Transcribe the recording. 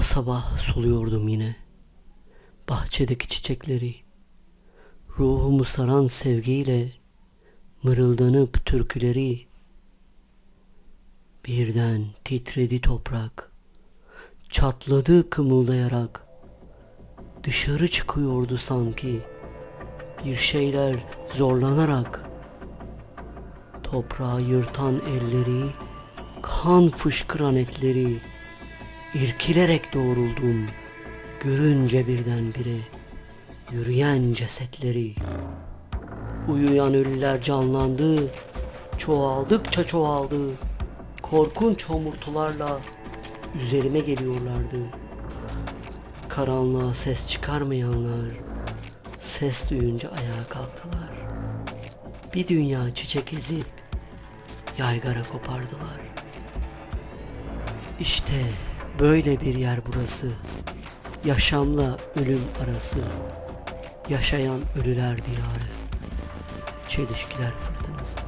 O sabah soluyordum yine bahçedeki çiçekleri. Ruhumu saran sevgiyle mırıldanıp türküleri. Birden titredi toprak. Çatladı kımıldayarak. Dışarı çıkıyordu sanki. Bir şeyler zorlanarak. Toprağı yırtan elleri, kan fışkıran etleri. İrkilerek doğruldum. Görünce birdenbire yürüyen cesetleri. Uyuyan ölüler canlandı. Çoğaldıkça çoğaldı. Korkunç homurtularla üzerime geliyorlardı. Karanlığa ses çıkarmayanlar ses duyunca ayağa kalktılar. Bir dünya çiçek ezip yaygara kopardılar. İşte böyle bir yer burası. Yaşamla ölüm arası. Yaşayan ölüler diyarı. Çelişkiler fırtınası.